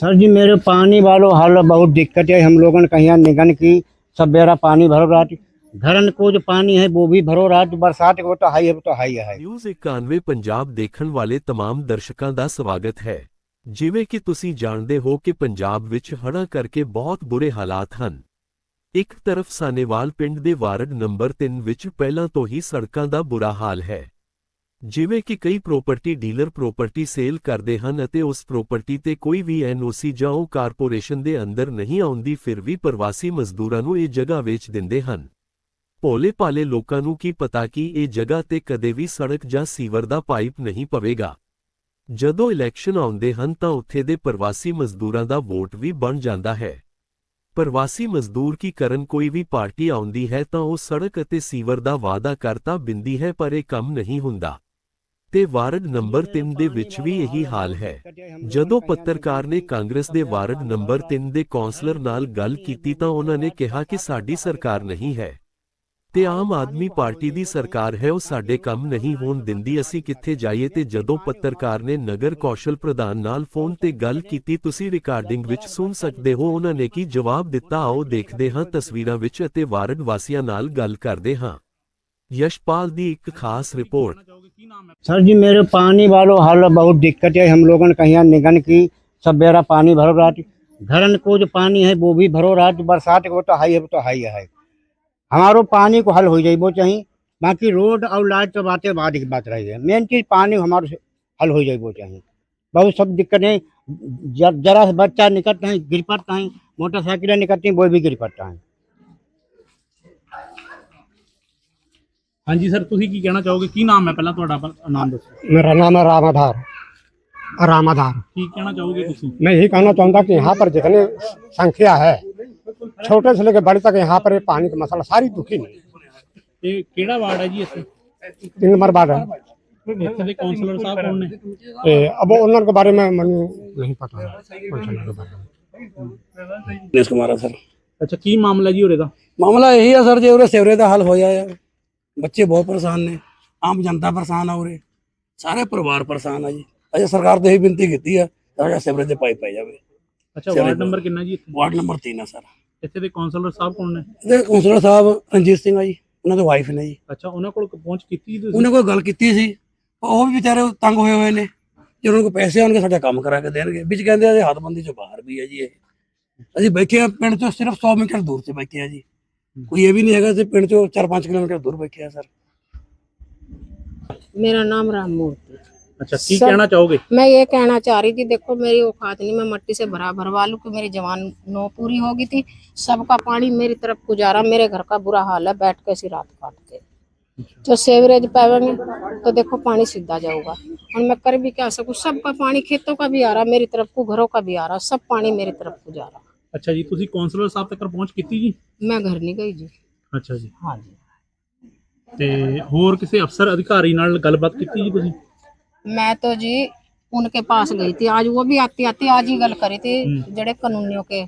Sir जी मेरे पानी वालों हाल बहुत दिक्कत है हम लोगों ने कहीं निगन की सब बेरा पानी भरो रात घरन को जो पानी है वो भी भरो रात बरसात को तो हाई है वो तो हाई है ਨਿਊਜ਼ 91 ਪੰਜਾਬ ਦੇਖਣ ਵਾਲੇ तमाम ਦਰਸ਼ਕਾਂ ਦਾ ਸਵਾਗਤ ਹੈ ਜਿਵੇਂ ਕਿ ਤੁਸੀਂ ਜਾਣਦੇ ਹੋ ਕਿ ਪੰਜਾਬ ਵਿੱਚ ਹੜ੍ਹਾਂ ਕਰਕੇ ਬਹੁਤ ਬੁਰੇ ਹਾਲਾਤ ਹਨ ਇੱਕ ਤਰਫ ਸਾਨੇਵਾਲ ਪਿੰਡ ਦੇ ਵਾਰਡ ਨੰਬਰ 3 ਵਿੱਚ ਪਹਿਲਾਂ ਤੋਂ ਹੀ ਸੜਕਾਂ ਦਾ ਬੁਰਾ ਹਾਲ ਹੈ ਜਿਵੇਂ ਕਿ ਕਈ ਪ੍ਰਾਪਰਟੀ ਡੀਲਰ ਪ੍ਰਾਪਰਟੀ ਸੇਲ ਕਰਦੇ ਹਨ ਅਤੇ ਉਸ ਪ੍ਰਾਪਰਟੀ ਤੇ ਕੋਈ ਵੀ ਐਨਓਸੀ ਜਾਂ ਉਹ ਕਾਰਪੋਰੇਸ਼ਨ ਦੇ ਅੰਦਰ ਨਹੀਂ ਆਉਂਦੀ, ਫਿਰ ਵੀ ਪ੍ਰਵਾਸੀ ਮਜ਼ਦੂਰਾਂ ਨੂੰ ਇਹ ਜਗ੍ਹਾ ਵੇਚ ਦਿੰਦੇ ਹਨ। ਭੋਲੇ ਭਾਲੇ ਲੋਕਾਂ ਨੂੰ ਕੀ ਪਤਾ ਕਿ ਇਹ ਜਗ੍ਹਾ ਤੇ ਕਦੇ ਵੀ ਸੜਕ ਜਾਂ ਸੀਵਰ ਦਾ ਪਾਈਪ ਨਹੀਂ ਪਵੇਗਾ? ਜਦੋਂ ਇਲੈਕਸ਼ਨ ਆਉਂਦੇ ਹਨ ਤਾਂ ਉੱਥੇ ਦੇ ਪ੍ਰਵਾਸੀ ਮਜ਼ਦੂਰਾਂ ਦਾ ਵੋਟ ਵੀ ਬਣ ਜਾਂਦਾ ਹੈ। ਪ੍ਰਵਾਸੀ ਮਜ਼ਦੂਰ ਕੀ ਕਰਨ ਕੋਈ ਵੀ ਪਾਰਟੀ ਆਉਂਦੀ ਹੈ ਤਾਂ ਉਹ ਸੜਕ ਅਤੇ ਸੀਵਰ ਦਾ ਵਾਅਦਾ ਕਰਤਾ ਬਿੰਦੀ ਹੈ ਪਰ ਇਹ ਕੰਮ ਨਹੀਂ ਹੁੰਦਾ। ਤੇ ਵਾਰਡ ਨੰਬਰ 3 ਦੇ ਵਿੱਚ ਵੀ ਇਹੀ ਹਾਲ ਹੈ। ਜਦੋਂ ਪੱਤਰਕਾਰ ਨੇ ਕਾਂਗਰਸ ਦੇ ਵਾਰਡ ਨੰਬਰ 3 ਦੇ ਕੌਂਸਲਰ ਨਾਲ ਗੱਲ ਕੀਤੀ ਤਾਂ ਉਹਨਾਂ ਨੇ ਕਿਹਾ ਕਿ ਸਾਡੀ ਸਰਕਾਰ ਨਹੀਂ ਹੈ ਤੇ ਆਮ ਆਦਮੀ ਪਾਰਟੀ ਦੀ ਸਰਕਾਰ ਹੈ, ਉਹ ਸਾਡੇ ਕੰਮ ਨਹੀਂ ਹੋਣ ਦਿੰਦੀ, ਅਸੀਂ ਕਿੱਥੇ ਜਾਈਏ? ਤੇ ਜਦੋਂ ਪੱਤਰਕਾਰ ਨੇ ਨਗਰ ਕੌਸ਼ਲ ਪ੍ਰਧਾਨ ਨਾਲ ਫੋਨ ਤੇ ਗੱਲ ਕੀਤੀ, ਤੁਸੀਂ ਰਿਕਾਰਡਿੰਗ ਵਿੱਚ ਸੁਣ ਸਕਦੇ ਹੋ? ਉਹਨਾਂ ਨੇ ਕੀ ਜਵਾਬ ਦਿੱਤਾ, ਆਓ ਦੇਖਦੇ ਹਾਂ ਤਸਵੀਰਾਂ ਵਿੱਚ ਅਤੇ ਵਾਰਡ ਵਾਸੀਆਂ ਨਾਲ ਗੱਲ ਕਰਦੇ ਹਾਂ। यशपाल दी एक खास रिपोर्ट। सर जी, मेरे पानी वालों हाल बहुत दिक्कत है। हम ने कहीं निगन की, सब बेरा पानी भरो रात घरन को जो पानी है, वो भी भरो रात बरसात को तो हाई है तो हाई है। हमारो पानी को हल हो जाए, वो चाहिए। बाकी रोड और लाइट तो बातें बाद की बात रही है। मेन चीज़ पानी हमारे हल हो जाए, वो चाहिए। बहुत सब दिक्कतें जरा बच्चा निकलते हैं, गिर पड़ता है। मोटरसाइकिलें निकलती हैं, वो भी गिर पड़ता है। ਹਾਂਜੀ ਸਰ ਤੁਸੀਂ ਕੀ ਕਹਿਣਾ ਚਾਹੋਗੇ ਕੀ ਨਾਮ ਹੈ ਪਹਿਲਾਂ ਤੁਹਾਡਾ ਪ- ਨਾਮ ਦੱਸੋ मेरा नाम है रामाधार रामाधार ਕੀ ਕਹਿਣਾ ਚਾਹੋਗੇ ਤੁਸੀਂ मैं यही कहना चाहूँगा कि यहाँ पर जितने संख्या है छोटे से लेकर बड़े तक यहाँ पर ये पानी का मसला सारी दुखी नहीं ਇਹ ਕਿਹੜਾ ਵਾਰਡ ਹੈ ਜੀ ਇੱਥੇ तीन नंबर बाद है ਇੱਥੇ ਦੇ ਕਾਉਂਸਲਰ ਸਾਹਿਬ ਕੌਣ ਨੇ ए, अब उन्होंने के बारे में मैंने नहीं पता है कौंसलर के बारे में ਦਿਨੇਸ਼ ਕੁਮਾਰ ਆ ਸਰ ਅੱਛਾ ਕੀ ਮਾਮਲਾ ਜੀ ਉਰੇ ਦਾ ਮਾਮਲਾ ਇਹੀ ਆ ਸਰ ਜੇ ਉਰੇ ਸਿਵਰੇ ਦਾ ਹੱਲ ਹੋਇਆ ਆ ਬੱਚੇ ਬਹੁਤ ਪਰੇਸ਼ਾਨ ਨੇ ਆਮ ਜਨਤਾ ਪਰੇਸ਼ਾਨ ਆ ਉਰੇ ਸਾਰੇ ਪਰਿਵਾਰ ਪਰੇਸ਼ਾਨ ਆ ਜੀ। ਅਜੇ ਸਰਕਾਰ ਤੇ ਇਹ ਬੇਨਤੀ ਕੀਤੀ ਆ ਸਾਡਾ ਸਿਵਰੇ ਦੇ ਪਾਈਪ ਪੈ ਜਾਵੇ। ਅੱਛਾ ਵਾਰਡ। ਨੰਬਰ ਕਿੰਨਾ ਜੀ ਇੱਥੇ? ਵਾਰਡ ਨੰਬਰ 3 ਆ ਸਰ। ਇੱਥੇ ਦੇ ਕਾਉਂਸਲਰ ਸਾਹਿਬ ਕੌਣ ਨੇ? ਇਹਦੇ ਕਾਉਂਸਲਰ ਸਾਹਿਬ ਰਣਜੀਤ ਸਿੰਘ ਆ ਜੀ ਉਹਨਾਂ ਦੇ ਵਾਈਫ ਨੇ ਜੀ। ਅੱਛਾ ਉਹਨਾਂ ਕੋਲ ਪਹੁੰਚ ਕੀਤੀ ਤੁਸੀਂ? ਉਹਨਾਂ ਕੋਲ ਗੱਲ ਕੀਤੀ ਸੀ ਉਹ ਵੀ ਵਿਚਾਰੇ ਤੰਗ ਹੋਏ ਹੋਏ ਨੇ ਜੇ ਉਹਨਾਂ ਕੋਲ ਪੈਸੇ ਆਉਣਗੇ ਸਾਡਾ ਕੰਮ ਕਰਾ ਕੇ ਦੇਣਗੇ। ਵਿੱਚ ਕਹਿੰਦੇ ਆ ਇਹ ਹੱਦਬੰਦੀ ਚੋਂ ਬਾਹਰ ਵੀ ਹੈ ਜੀ ਇਹ। ਅਸੀਂ ਬੈਠੇ ਆ ਪਿੰਡ ਤੋਂ ਸਿਰਫ 100 ਮੀਟਰ ਦੂਰ ਤੇ ਬੈਠੇ ਆ ਜੀ। कोई ये भी नहीं है पिंड चो चार पाँच किलोमीटर दूर बैठे है सर। मेरा नाम राम मूर्ति। अच्छा की कहना चाहोगे? मैं ये कहना चाह रही थी देखो मेरी औकात नहीं मैं मट्टी से भरा भरवा लू की मेरी जवान नौ पूरी होगी थी। सबका पानी मेरी तरफ़ गुजारा मेरे घर का बुरा हाल है बैठ के रात काट के। जो सेवरेज पावेंगे तो देखो पानी सीधा जाऊगा। और मैं कर भी क्या सकू? सबका पानी खेतों का भी आ रहा मेरी तरफ़ को घरों का भी आ रहा सब पानी मेरी तरफ़ को जा रहा ਅੱਛਾ ਜੀ ਤੁਸੀਂ ਕਾਉਂਸਲਰ ਸਾਹਿਬ ਤੱਕ ਪਹੁੰਚ ਕੀਤੀ ਜੀ मैं घर नहीं गई जी ਅੱਛਾ ਜੀ हाँ जी ਤੇ ਹੋਰ ਕਿਸੇ ਅਫਸਰ ਅਧਿਕਾਰੀ ਨਾਲ ਗੱਲਬਾਤ ਕੀਤੀ ਜੀ ਤੁਸੀਂ मैं तो जी उनके पास गई थी आज वो भी आती आती आज ही गल करी थी जड़े कानूनियों के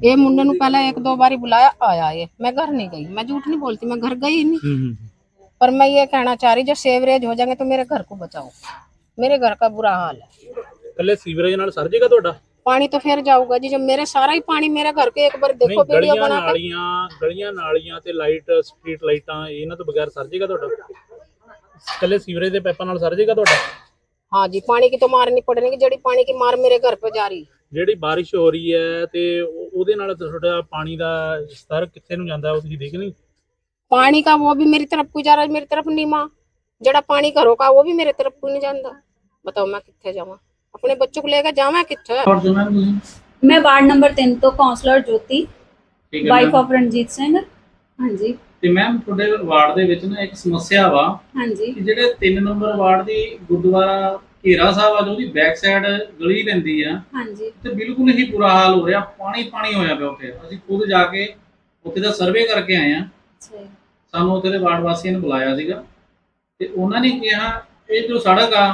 ये मुंडे नु पहले एक दो बारी बुलाया आया ये मैं घर नहीं गई मैं झूठ नहीं बोलती मैं घर गई ही नहीं ਹੂੰ ਹੂੰ पर मैं ये कहना चाह रही जो सेवरेज हो जाएंगे तो मेरे घर को बचाओ मेरे घर का बुरा हाल है ਕੱਲੇ ਸੀਵਰੇਜ ਨਾਲ ਸਰ ਜੇਗਾ ਤੁਹਾਡਾ पानी तो फिर जाऊगा जी जब मेरे सारा ही पानी मेरे घर के एक बार ਨਹੀਂ देखो वीडियो ਗਲੀਆਂ बना के ਨਾਲੀਆਂ ਗਲੀਆਂ ਨਾਲੀਆਂ ਤੇ ਲਾਈਟ ਸਟਰੀਟ ਲਾਈਟਾਂ ਇਹਨਾਂ ਤੋਂ ਬਗੈਰ ਸਰ ਜੇਗਾ ਤੁਹਾਡਾ ਕੱਲੇ ਸੀਵਰੇਜ ਦੇ ਪਾਈਪਾਂ ਨਾਲ ਸਰ ਜੇਗਾ ਤੁਹਾਡਾ हाँ जी पानी की तो मार नहीं पड़ेगी जड़ी पानी की मार मेरे घर पे जा रही ਜਿਹੜੀ ਬਾਰਿਸ਼ ਹੋ ਰਹੀ ਹੈ ਤੇ ਉਹ- ਉਹਦੇ ਨਾਲ ਤਾਂ ਤੁਹਾਡਾ ਪਾਣੀ ਦਾ ਸਤਰ ਕਿੱਥੇ ਨੂੰ ਜਾਂਦਾ ਉਹ ਤੁਸੀਂ ਦੇਖ ਨਹੀਂ पानी का वो भी मेरी तरफ को जा रहा है मेरी तरफ नहीं माँ जड़ा पानी घरों का वो भी मेरे तरफ को नहीं जाता बताओ मैं कितने जावा अपने बच्चों को लेकर जावा कितने ਮੈਂ ਵਾਰਡ ਨੰਬਰ 3 ਤੋਂ councillor Jyoti wife of Ranjit Singh ਹਾਂਜੀ ਤੇ ਮੈਮ ਤੁਹਾਡੇ ਵਾਰਡ ਦੇ ਵਿੱਚ ਨਾ ਇੱਕ ਸਮੱਸਿਆ ਵਾ ਹਾਂਜੀ ਕਿ ਜਿਹੜੇ 3 ਨੰਬਰ ਵਾਰਡ ਦੀ ਗੁਰਦੁਆਰਾ ਘੇਰਾ ਸਾਹਿਬ ਆ ਜੋ ਉਹਦੀ ਬੈਕ ਸਾਈਡ ਗਲੀ ਲੈਂਦੀ ਆ ਹਾਂਜੀ ਤੇ ਬਿਲਕੁਲ ਹੀ ਬੁਰਾ ਹਾਲ ਹੋ ਰਿਹਾ ਪਾਣੀ ਪਾਣੀ ਹੋਇਆ ਪਿਆ ਉੱਥੇ ਅਸੀਂ ਖੁਦ ਜਾ ਕੇ ਉੱਥੇ ਦਾ ਸਰਵੇ ਕਰਕੇ ਆਏ ਆ ਅੱਛਾ ਜੀ। ਸਾਨੂੰ ਉੱਥੇ ਦੇ ਵਾਰਡ ਵਾਸੀਆਂ ਨੇ ਬੁਲਾਇਆ ਸੀਗਾ ਤੇ ਉਹਨਾਂ ਨੇ ਕਿਹਾ ਇਹ ਜੋ ਸੜਕ ਆ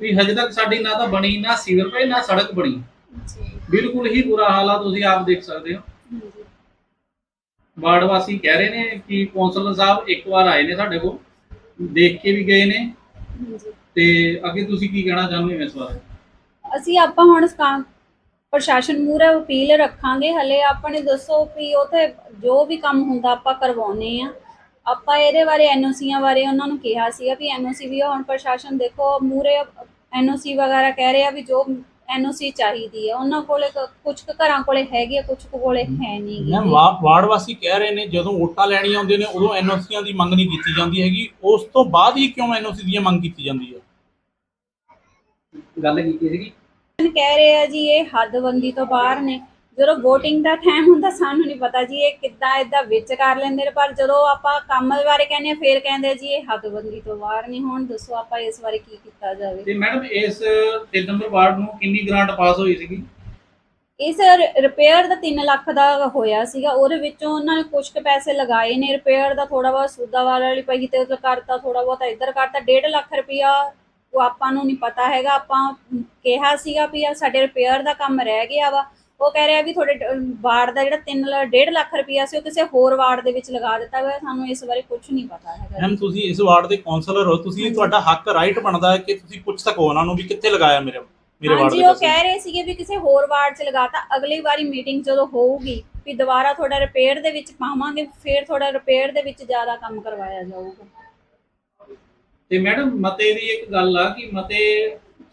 ਵੀ ਹਜੇ ਤੱਕ ਸਾਡੀ ਨਾ ਤਾਂ ਬਣੀ ਨਾ ਸੀਵਰ ਪਏ ਨਾ ਸੜਕ ਬਣੀ। ਜੀ। ਬਿਲਕੁਲ ਹੀ ਬੁਰਾ ਹਾਲ ਆ ਤੁਸੀਂ ਆਪ ਦੇਖ ਸਕਦੇ ਹੋ। ਹਾਂਜੀ। ਵਾਰਡ ਵਾਸੀ ਕਹਿ ਰਹੇ ਨੇ ਕਿ ਕੌਂਸਲਰ ਸਾਹਿਬ ਇੱਕ ਵਾਰ ਆਏ ਨੇ ਸਾਡੇ ਕੋਲ ਦੇਖ ਕੇ ਵੀ ਗਏ ਨੇ। ਹਾਂਜੀ। ਤੇ ਅੱਗੇ ਤੁਸੀਂ ਕੀ ਕਹਿਣਾ ਚਾਹੁੰਦੇ ਹੋ ਇਸ ਬਾਰੇ? ਅਸੀਂ ਆਪਾਂ ਹੁਣ ਕਾਂ- ਪ੍ਰਸ਼ਾਸਨ ਮੂਹਰੇ ਅਪੀਲ ਰੱਖਾਂਗੇ ਹਲੇ ਆਪਣੇ ਦੱਸੋ ਵੀ ਉਥੇ ਜੋ ਵੀ ਕੰਮ ਹੁੰਦਾ ਆਪਾਂ ਕਰਵਾਉਨੇ ਆ ਆਪਾਂ ਇਹਦੇ ਬਾਰੇ ਐਨਓਸੀਆਂ ਬਾਰੇ ਉਹਨਾਂ ਨੂੰ ਕਿਹਾ ਸੀਗਾ ਵੀ ਐਨਓਸੀ ਵੀ ਆ, ਹੁਣ ਪ੍ਰਸ਼ਾਸਨ ਦੇਖੋ ਮੂਹਰੇ ਐਨਓਸੀ ਵਗੈਰਾ ਕਹਿ ਰਹੇ ਆ ਵੀ ਜੋ ਐਨਓਸੀ ਚਾਹੀਦੀ ਹੈ ਉਹਨਾਂ ਕੋਲੇ ਕੁਝ ਘਰਾਂ ਕੋਲੇ ਹੈਗੀ ਆ ਕੁਝ ਕੋਲੇ ਹੈ ਨਹੀਂ ਮੈਮ ਵਾਰਡ ਵਾਸੀ ਕਹਿ ਰਹੇ ਨੇ ਜਦੋਂ ਵੋਟਾਂ ਲੈਣੀਆਂ ਆਉਂਦੀਆਂ ਨੇ ਉਦੋਂ ਐਨਓਸੀਆਂ ਦੀ ਮੰਗ ਨਹੀਂ ਕੀਤੀ ਜਾਂਦੀ ਹੈਗੀ ਉਸ ਤੋਂ ਬਾਅਦ ਹੀ ਕਿਉਂ ਐਨਓਸੀ ਦੀ ਮੰਗ ਕੀਤੀ ਜਾਂਦੀ ਹੈ ਗੱਲ ਕੀ ਸੀਗੀ? ਕਹਿ ਰਹੇ ਆ ਜੀ ਇਹ ਹੱਦਬੰਦੀ ਤੋਂ ਬਾਹਰ ਨੇ। ਜਦੋਂ VOTING ਦਾ ਟਾਈਮ ਹੁੰਦਾ ਸਾਨੂੰ ਨਹੀਂ ਪਤਾ ਜੀ ਇਹ ਕਿੱਦਾਂ ਇਦਾਂ ਵਿੱਚ ਕਰ ਲੈਂਦੇ ਨੇ ਪਰ ਜਦੋਂ ਆਪਾਂ ਕੰਮ ਬਾਰੇ ਕਹਿੰਦੇ ਆ ਫੇਰ ਕਹਿੰਦੇ ਜੀ ਇਹ ਹੱਦਬੰਦੀ ਤੋਂ ਬਾਹਰ ਨਹੀਂ ਹੁਣ ਦੱਸੋ ਆਪਾਂ ਇਸ ਬਾਰੇ ਕੀ ਕੀਤਾ ਜਾਵੇ। ਤੇ ਮੈਡਮ ਇਸ 3 ਨੰਬਰ ਵਾਰਡ ਨੂੰ ਕਿੰਨੀ ਗ੍ਰਾਂਟ ਪਾਸ ਹੋਈ ਸੀਗੀ? ਇਸ ਰਿਪੇਅਰ ਦਾ 3 ਲੱਖ ਦਾ ਹੋਇਆ ਸੀਗਾ ਉਹਦੇ ਵਿੱਚੋਂ ਉਹਨਾਂ ਨੇ ਕੁਝ ਕੁ ਪੈਸੇ ਲਗਾਏ ਨੇ ਰਿਪੇਅਰ ਦਾ ਥੋੜਾ ਬਹੁਤ ਸੂਦਾਵਾਰ ਵਾਲੀ ਪਈ ਤੇ ਉਹ ਕਰਤਾ ਥੋੜਾ ਬਹੁਤ ਇੱਧਰ ਕਰਤਾ 1.5 ਲੱਖ ਰੁਪਇਆ ਉਹ ਆਪਾਂ ਨੂੰ ਨਹੀਂ ਪਤਾ ਹੈਗਾ ਆਪਾਂ ਕਿਹਾ ਸੀਗਾ ਵੀ ਆ ਸਾਡੇ ਰਿਪੇਅਰ ਦਾ ਕੰਮ ਰਹਿ ਗਿਆ ਵਾ ਉਹ ਕਹਿ ਰਿਹਾ ਵੀ ਤੁਹਾਡੇ ਵਾਰਡ ਦਾ ਜਿਹੜਾ 3 1.5 ਲੱਖ ਰੁਪਇਆ ਸੀ ਉਹ ਕਿਸੇ ਹੋਰ ਵਾਰਡ ਦੇ ਵਿੱਚ ਲਗਾ ਦਿੱਤਾ ਹੋਇਆ ਸਾਨੂੰ ਇਸ ਬਾਰੇ ਕੁਝ ਨਹੀਂ ਪਤਾ ਹੈਗਾ ਮੈਮ ਤੁਸੀਂ ਇਸ ਵਾਰਡ ਦੇ ਕਾਉਂਸਲਰ ਹੋ। ਤੁਸੀਂ ਤੁਹਾਡਾ ਹੱਕ ਰਾਈਟ ਬਣਦਾ ਹੈ ਕਿ ਤੁਸੀਂ ਪੁੱਛ ਸਕੋ ਉਹਨਾਂ ਨੂੰ ਵੀ ਕਿੱਥੇ ਲਗਾਇਆ ਮੇਰੇ ਮੇਰੇ ਵਾਰਡ ਹਾਂਜੀ ਦੇ ਉਹ ਪੈਸੇ ਕਹਿ ਰਹੇ ਸੀਗੇ ਵੀ ਕਿਸੇ ਹੋਰ ਵਾਰਡ 'ਚ ਲਗਾਤਾ। ਅਗਲੀ ਵਾਰੀ ਮੀਟਿੰਗ ਜਦੋਂ ਹੋਊਗੀ ਵੀ ਦੁਬਾਰਾ ਤੁਹਾਡਾ ਰਿਪੇਅਰ ਦੇ ਵਿੱਚ ਪਾਵਾਂਗੇ ਫਿਰ ਤੁਹਾਡਾ ਰਿਪੇਅਰ ਦੇ ਵਿੱਚ ਜ਼ਿਆਦਾ ਕੰਮ ਕਰਵਾਇਆ ਜਾਊਗਾ। ਤੇ ਮੈਡਮ ਮਤੇ ਦੀ ਇੱਕ ਗੱਲ ਆ ਕਿ ਮਤੇ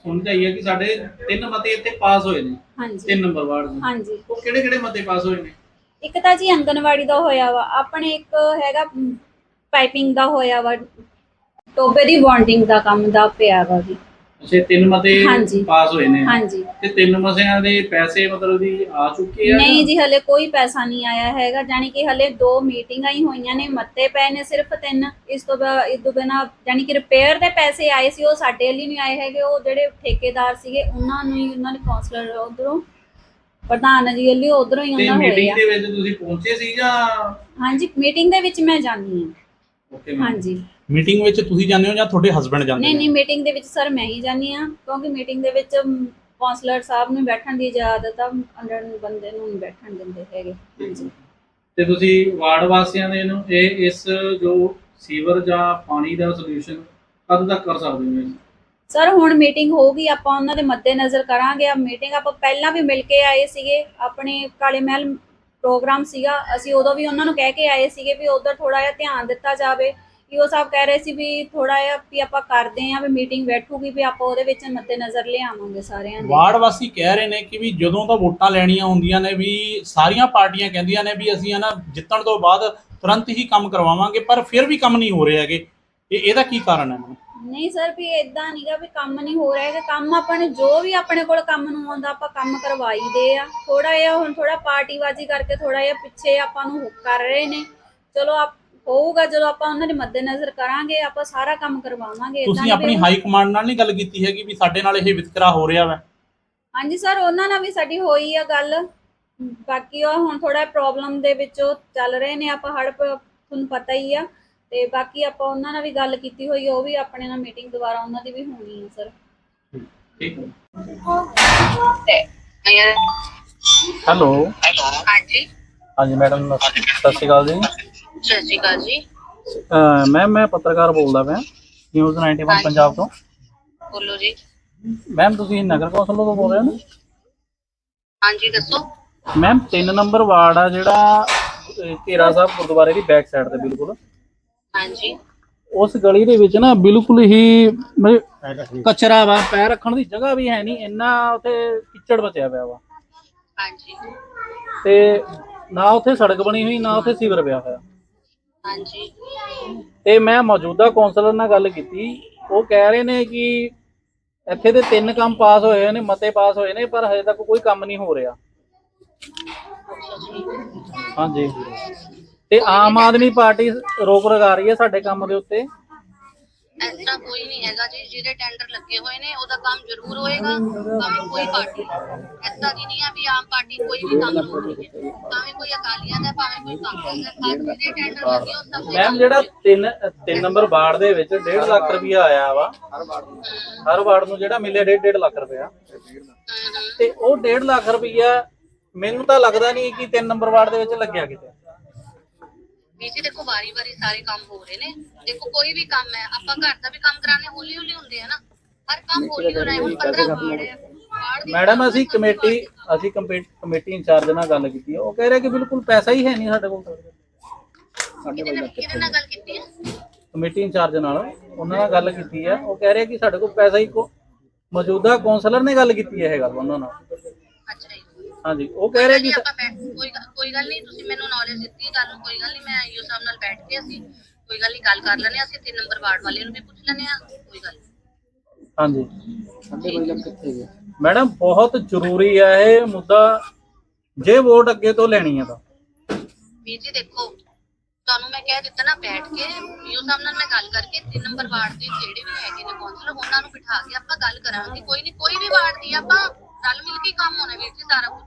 ਸੁਣ ਜਾਈਏ ਕਿ ਸਾਡੇ ਤਿੰਨ ਮਤੇ ਇੱਥੇ ਪਾਸ ਹੋਏ ਨੇ। ਹਾਂਜੀ। 3 ਨੰਬਰ ਵਾਰਡ ਦੇ। ਹਾਂਜੀ। ਉਹ ਕਿਹੜੇ ਕਿਹੜੇ ਮਤੇ ਪਾਸ ਹੋਏ ਨੇ? ਇੱਕ ਤਾਂ ਜੀ ਅੰਗਨਵਾੜੀ ਦਾ ਹੋਇਆ ਵਾ। ਆਪਣੇ ਇੱਕ ਹੈਗਾ ਪਾਈਪਿੰਗ ਦਾ ਹੋਇਆ ਵਾ। ਟੋਬੇ ਦੀ ਬੌਂਡਿੰਗ ਦਾ ਕੰਮ ਦਾ ਪਿਆ ਵਾ ਜੀ। ਅੱਛਾ ਤਿੰਨ ਮਤੇ ਹਾਂਜੀ। ਪਾਸ ਹੋਏ ਨੇ। ਹਾਂਜੀ। ਤੇ ਤਿੰਨ ਮਸਿਆਂ ਦੇ ਪੈਸੇ ਮਤਲਬ ਦੀ ਆ ਚੁੱਕੇ ਆ ਨਹੀਂ ਜੀ ਹਲੇ ਕੋਈ ਪੈਸਾ ਨਹੀਂ ਆਇਆ ਹੈਗਾ। ਜਾਨੀ ਕਿ ਹਲੇ ਦੋ ਮੀਟਿੰਗਾਂ ਹੀ ਹੋਈਆਂ ਨੇ ਮੱਤੇ ਪਏ ਨੇ ਸਿਰਫ ਤਿੰਨ। ਇਸ ਤੋਂ ਬਾ ਇਸ ਤੋਂ ਬਿਨਾ ਜਾਨੀ ਕਿ ਰਿਪੇਅਰ ਦੇ ਪੈਸੇ ਆਏ ਸੀ ਉਹ ਸਾਡੇ ਲਈ ਨਹੀਂ ਆਏ ਹੈਗੇ। ਉਹ ਜਿਹੜੇ ਠੇਕੇਦਾਰ ਸੀਗੇ ਉਹਨਾਂ ਨੂੰ ਹੀ ਉਹਨਾਂ ਨੇ ਕਾਉਂਸਲਰ ਉਧਰੋਂ ਪ੍ਰਧਾਨ ਜੀ ਲਈ ਉਧਰੋਂ ਹੀ ਤੇ ਉਹਨਾਂ ਹੋਏ ਮੀਟਿੰਗ ਆ। ਦੇ ਵਿੱਚ ਤੁਸੀਂ ਪਹੁੰਚੇ ਸੀ ਜਾਂ? ਹਾਂਜੀ ਮੀਟਿੰਗ ਦੇ ਵਿੱਚ ਮੈਂ ਜਾਂਦੀ ਹਾਂ। ਓਕੇ ਮੈਮ ਹਾਂਜੀ। ਮੀਟਿੰਗ ਵਿੱਚ ਤੁਸੀਂ ਜਾਂਦੇ ਹੋ ਜਾਂ ਤੁਹਾਡੇ ਹਸਬੰਡ ਜਾਂਦੇ ਨਹੀਂ ਨੇ? ਨਹੀਂ ਮੀਟਿੰਗ ਦੇ ਵਿੱਚ ਸਰ ਮੈਂ ਹੀ ਜਾਂਦੀ ਹਾਂ ਕਿਉਂਕਿ ਮੀਟਿੰਗ ਦੇ ਵਿੱਚ ਕਾਉਂਸਲਰ ਸਾਹਿਬ ਨੂੰ ਬੈਠਣ ਦੀ ਇਜਾਜ਼ਤ ਆ ਅੰਡਰ ਬੰਦੇ ਨੂੰ ਨਹੀਂ ਬੈਠਣ ਦਿੰਦੇ ਹੈਗੇ। ਹਾਂਜੀ। ਤੇ ਤੁਸੀਂ ਵਾਰਡ ਵਾਸੀਆਂ ਦੇ ਨੂੰ ਇਹ ਇਸ ਜੋ ਸੀਵਰ ਜਾਂ ਪਾਣੀ ਦਾ ਸੋਲੂਸ਼ਨ ਕਦ ਤੱਕ ਕਰ ਸਕਦੇ ਹੋ ਸਰ ਹੁਣ ਮੀਟਿੰਗ ਹੋਊਗੀ ਆਪਾਂ ਉਹਨਾਂ ਦੇ ਮੱਦੇ ਨਜ਼ਰ ਕਰਾਂਗੇ। ਆ ਮੀਟਿੰਗ ਆਪਾਂ ਪਹਿਲਾਂ ਵੀ ਮਿਲ ਕੇ ਆਏ ਸੀਗੇ ਆਪਣੇ ਕਾਲੇ ਮਹਿਲ ਪ੍ਰੋਗਰਾਮ ਸੀਗਾ, ਅਸੀਂ ਉਦੋਂ ਵੀ ਉਹਨਾਂ ਨੂੰ ਕਹਿ ਕੇ ਆਏ ਸੀਗੇ ਵੀ ਉਧਰ ਥੋੜਾ ਜਿਹਾ ਧਿਆਨ ਦਿੱਤਾ ਜਾਵੇ। ਈਓ ਸਾਹਿਬ ਕਹਿ ਰਹੇ ਸੀ ਵੀ ਥੋੜਾ ਜਿਹਾ ਵੀ ਆਪਾਂ ਕਰਦੇ ਆਂ ਵੀ ਮੀਟਿੰਗ ਬੈਠੂਗੀ, ਵੀ ਆਪਾਂ ਉਹਦੇ ਵਿੱਚ ਮੱਦੇ ਨਜ਼ਰ ਲਿਆਵਾਂਗੇ ਸਾਰਿਆਂ ਦੇ। ਵਾਰਡ ਵਾਸੀ ਕਹਿ ਰਹੇ ਨੇ ਕਿ ਵੀ ਜਦੋਂ ਤਾਂ ਵੋਟਾਂ ਲੈਣੀਆਂ ਹੁੰਦੀਆਂ ਨੇ ਵੀ ਸਾਰੀਆਂ ਪਾਰਟੀਆਂ ਕਹਿੰਦੀਆਂ ਨੇ ਵੀ ਅਸੀਂ ਨਾ ਜਿੱਤਣ ਤੋਂ ਬਾਅਦ ਤੁਰੰਤ ਹੀ ਕੰਮ ਕਰਵਾਵਾਂਗੇ, ਪਰ ਫਿਰ ਵੀ ਕੰਮ ਨਹੀਂ ਹੋ ਰਹੇ ਹੈਗੇ। ਇਹ ਇਹਦਾ ਕੀ ਕਾਰਨ ਹੈ ਮੈਮ ਨਹੀਂ ਸਰ ਵੀ ਇਦਾਂ ਨਹੀਂਗਾ ਵੀ ਕੰਮ ਨਹੀਂ ਹੋ ਰਿਹਾ ਹੈਗਾ। ਕੰਮ ਆਪਾਂ ਨੇ ਜੋ ਵੀ ਆਪਣੇ ਕੋਲ ਕੰਮ ਨੂੰ ਆਉਂਦਾ ਆਪਾਂ ਕੰਮ ਕਰਵਾਈ ਦੇ ਆ। ਥੋੜਾ ਜਿਹਾ ਹੁਣ ਥੋੜਾ ਪਾਰਟੀਬਾਜ਼ੀ ਕਰਕੇ ਥੋੜਾ ਜਿਹਾ ਪਿੱਛੇ ਆਪਾਂ ਨੂੰ ਹੁੱਕ ਕਰ ਰਹੇ ਨੇ। ਚਲੋ ਆਪ ਹੋਊਗਾ ਜਦੋਂ ਆਪਾਂ ਉਹਨਾਂ ਦੇ ਮੱਦੇ ਨਜ਼ਰ ਕਰਾਂਗੇ ਆਪਾਂ ਸਾਰਾ ਕੰਮ ਕਰਵਾਵਾਂਗੇ। ਏਦਾਂ ਤੁਸੀਂ ਵੀ- ਆਪਣੀ ਹਾਈ ਕਮਾਂਡ ਨਾਲ ਨਹੀਂ ਗੱਲ ਕੀਤੀ ਹੈਗੀ ਵੀ ਸਾਡੇ ਨਾਲ ਇਹ ਵਿਤਕਰਾ ਹੋ ਰਿਹਾ ਵਾ। ਹਾਂਜੀ ਸਰ ਉਹਨਾਂ ਨਾਲ ਵੀ ਸਾਡੀ ਹੋਈ ਆ ਗੱਲ। ਬਾਕੀ ਉਹ ਹੁਣ ਥੋੜਾ ਪ੍ਰੋਬਲਮ ਦੇ ਵਿੱਚ ਉਹ ਚੱਲ ਰਹੇ ਨੇ ਆਪਾਂ ਹੜ ਤੁਹਾਨੂੰ ਪਤਾ ਹੀ ਆ। ਤੇ ਬਾਕੀ ਆਪਾਂ ਉਹਨਾਂ ਨਾਲ ਵੀ ਗੱਲ ਕੀਤੀ ਹੋਈ ਆ, ਉਹ ਵੀ ਆਪਣੇ ਨਾਲ ਮੀਟਿੰਗ ਦੁਬਾਰਾ ਉਹਨਾਂ ਦੀ ਵੀ ਹੋਣੀ ਹੈ ਸਰ ਠੀਕ ਹੈ। ਹੈਲੋ। ਹਾਂਜੀ। ਹਾਂਜੀ ਮੈਡਮ ਸਤਿ ਸ਼੍ਰੀ ਅਕਾਲ। ਜੀ। ਸਤਿ ਸ਼੍ਰੀ ਅਕਾਲ ਜੀ। ਮੈਮ ਮੈਂ ਪੱਤਰਕਾਰ ਬੋਲਦਾ ਪਿਆ। ਨਿਊਜ਼ 91 ਪੰਜਾਬ ਤੋਂ। ਬੋਲੋ ਜੀ। ਮੈਮ ਤੁਸੀਂ ਨਗਰ ਕੌਂਸਲ ਤੋਂ ਬੋਲ ਰਹੇ ਹੋ ਨਾ? ਹਾਂਜੀ ਦੱਸੋ। ਮੈਮ 3 ਨੰਬਰ ਵਾਰਡ ਆ ਜਿਹੜਾ ਅਹ, ਘੇਰਾ ਸਾਹਿਬ ਗੁਰਦੁਆਰੇ ਦੀ ਬੈਕ ਸਾਈਡ ਤੇ ਬਿਲਕੁਲ। ਹਾਂਜੀ। ਉਸ ਗਲੀ ਦੇ ਵਿੱਚ ਨਾ ਬਿਲਕੁਲ ਹੀ ਮਤਲਬ ਕਚਰਾ ਵਾ ਪੈਰ ਰੱਖਣ ਦੀ ਜਗ੍ਹਾ ਵੀ ਹੈ ਨਹੀਂ ਇੰਨਾ ਉੱਥੇ ਕਿੱਚੜ ਬਚਿਆ ਪਿਆ ਵਾ। ਹਾਂਜੀ। ਤੇ ਨਾ ਉੱਥੇ ਸੜਕ ਬਣੀ ਹੋਈ ਨਾ ਉੱਥੇ ਸੀਵਰ ਪਿਆ ਹੋਇਆ। ਹਾਂਜੀ। ਤੇ ਮੈਂ ਮੌਜੂਦਾ ਕੌਂਸਲਰ ਨਾਲ ਗੱਲ ਕੀਤੀ। ਉਹ ਕਹਿ ਰਹੇ ਨੇ ਕਿ ਇੱਥੇ ਦੇ ਤਿੰਨ ਕੰਮ ਪਾਸ ਹੋਏ ਨੇ ਮਤੇ ਪਾਸ ਹੋਏ ਨੇ ਪਰ ਹਜੇ ਤੱਕ ਕੋਈ ਕੰਮ ਨਹੀਂ ਹੋ ਰਿਹਾ। ਹਾਂਜੀ। ਤੇ ਆਮ ਆਦਮੀ ਪਾਰਟੀ ਰੋਕ ਲਗਾ ਰਹੀ ਹੈ ਸਾਡੇ ਕੰਮ ਦੇ ਉੱਤੇ? ਐਸਾ ਕੋਈ ਨਹੀਂ ਹੈਗਾ ਜੀ ਜਿਹੜੇ ਟੈਂਡਰ ਲੱਗੇ ਹੋਏ ਨੇ ਉਹਦਾ ਕੰਮ ਜ਼ਰੂਰ ਹੋਏਗਾ ਭਾਵੇਂ ਕੋਈ ਪਾਰਟੀ ਐਸਾ ਦੀ ਨਹੀਂ ਆ ਵੀ ਆਮ ਪਾਰਟੀ ਕੋਈ ਵੀ ਕੰਮ ਰੋਕ ਰਹੀ ਹੈ ਭਾਵੇਂ ਕੋਈ ਅਕਾਲੀਆਂ ਦਾ ਭਾਵੇਂ ਕੋਈ ਕਾਂਗਰਸ ਦਾ ਹਰ ਜਿਹੜੇ ਟੈਂਡਰ ਲੱਗੇ ਉਹ ਸਭ ਦੇ ਮੈਮ ਜਿਹੜਾ 3 3 ਨੰਬਰ ਵਾਰਡ ਦੇ ਵਿੱਚ 1.5 ਲੱਖ ਰੁਪਇਆ ਆਇਆ ਵਾ। ਹਰ ਵਾਰਡ ਨੂੰ ਜਿਹੜਾ ਮਿਲਿਆ 1.5 ਲੱਖ ਰੁਪਇਆ। ਤੇ ਉਹ 1.5 ਲੱਖ ਰੁਪਇਆ ਮੈਨੂੰ ਤਾਂ ਲੱਗਦਾ ਨਹੀਂ ਕਿ 3 ਨੰਬਰ ਵਾਰਡ ਦੇ ਵਿੱਚ ਲੱਗਿਆ ਕਿਤੇ। ਵੀ ਜੀ ਦੇਖੋ ਵਾਰੀ ਵਾਰੀ ਸਾਰੇ ਕੰਮ ਹੋ ਰਹੇ ਨੇ। ਦੇਖੋ ਕੋਈ ਵੀ ਕੰਮ ਹੈ ਆਪਾਂ ਘਰ ਦਾ ਵੀ ਕੰਮ ਕਰਾਣੇ ਹੌਲੀ ਹੌਲੀ ਹੁੰਦੇ ਆ ਨਾ। ਹਰ ਕੰਮ ਹੌਲੀ ਹੋ ਰਿਹਾ ਹੈ ਹੁਣ 15 ਵਾਰਡ ਹੈ ਵਾਰਡ ਦੀ ਮੈਡਮ ਅਸੀਂ ਕਮੇਟੀ ਅਸੀਂ ਕੰਪੇ- ਕਮੇਟੀ ਇੰਚਾਰਜ ਨਾਲ ਗੱਲ ਕੀਤੀ ਹੈ। ਉਹ ਕਹਿ ਰਿਹਾ ਕਿ ਬਿਲਕੁਲ ਪੈਸਾ ਹੀ ਹੈ ਨਹੀਂ ਸਾਡੇ ਕੋਲ। ਕਿਹਦੇ ਨਾਲ ਕਿਹਦੇ ਨਾਲ ਗੱਲ ਕੀਤੀ ਹੈ? ਕਮੇਟੀ ਇੰਚਾਰਜ ਨਾਲ ਉਹਨਾਂ ਨਾਲ ਗੱਲ ਕੀਤੀ ਹੈ। ਉਹ ਕਹਿ ਰਿਹਾ ਕਿ ਸਾਡੇ ਕੋਲ ਪੈਸਾ ਹੀ ਕੋ ਮੌਜੂਦਾ ਕਾਉਂਸਲਰ ਨੇ ਗੱਲ ਕੀਤੀ ਹੈ ਇਹ ਗੱਲ ਉਹਨਾਂ ਨਾਲ। ਅੱਛਾ ਜੀ। ਹਾਂਜੀ ਉਹ ਕਹਿ ਰਿਹਾ ਕਿ ਨਹੀਂ ਆਪਾਂ ਬੈਠ ਕੋਈ ਗੱਲ- ਕੋਈ ਗੱਲ ਨਹੀਂ ਤੁਸੀਂ ਮੈਨੂੰ ਨੌਲੇਜ ਦਿੱਤੀ ਗੱਲ ਨੂੰ ਕੋਈ ਗੱਲ ਨਹੀਂ ਮੈਂ ਆਈਓ ਸਾਹਿਬ ਨਾਲ ਬੈਠ ਕੇ ਅਸੀਂ ਕੋਈ ਗੱਲ ਨਹੀਂ ਗੱਲ ਕਰ ਲੈਣੇ ਅਸੀਂ 3 ਨੰਬਰ ਵਾਰਡ ਵਾਲੇ ਨੂੰ ਵੀ ਪੁੱਛ ਲੈਣੇ ਆ ਕੋਈ ਗੱਲ ਨੀ। ਹਾਂਜੀ। ਮੈਡਮ ਬਹੁਤ ਜ਼ਰੂਰੀ ਹੈ ਇਹ ਮੁੱਦਾ ਜੇ ਵੋਟ ਅੱਗੇ ਤੋਂ ਲੈਣੀ ਹੈ ਤਾਂ। ਵੀਰ ਜੀ ਦੇਖੋ ਤੁਹਾਨੂੰ ਮੈਂ ਕਹਿ ਦਿੱਤਾ ਨਾ ਬੈਠ ਕੇ ਯੂ ਸਾਹਿਬ ਨਾਲ ਮੈਂ ਗੱਲ ਕਰਕੇ 3 ਨੰਬਰ ਵਾਰਡ ਦੇ ਜਿਹੜੇ ਵੀ ਹੈਗੇ ਨੇ ਕੌਂਸਲਰ ਉਹਨਾਂ ਨੂੰ ਬਿਠਾ ਕੇ ਆਪਾਂ ਗੱਲ ਕਰਾਂਗੇ। ਕੋਈ ਨਹੀਂ ਕੋਈ ਵੀ ਵਾਰਡ ਦੀ ਆਪਾਂ ਰਲ ਮਿਲ ਕੇ ਕੰਮ ਹੋਣਾ ਵੀਰ ਜੀ ਸਾਰਾ ਕੁਝ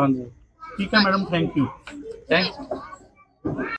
ਹਾਂਜੀ। ਠੀਕ ਹੈ ਮੈਡਮ ਥੈਂਕ ਯੂ ਥੈਂਕ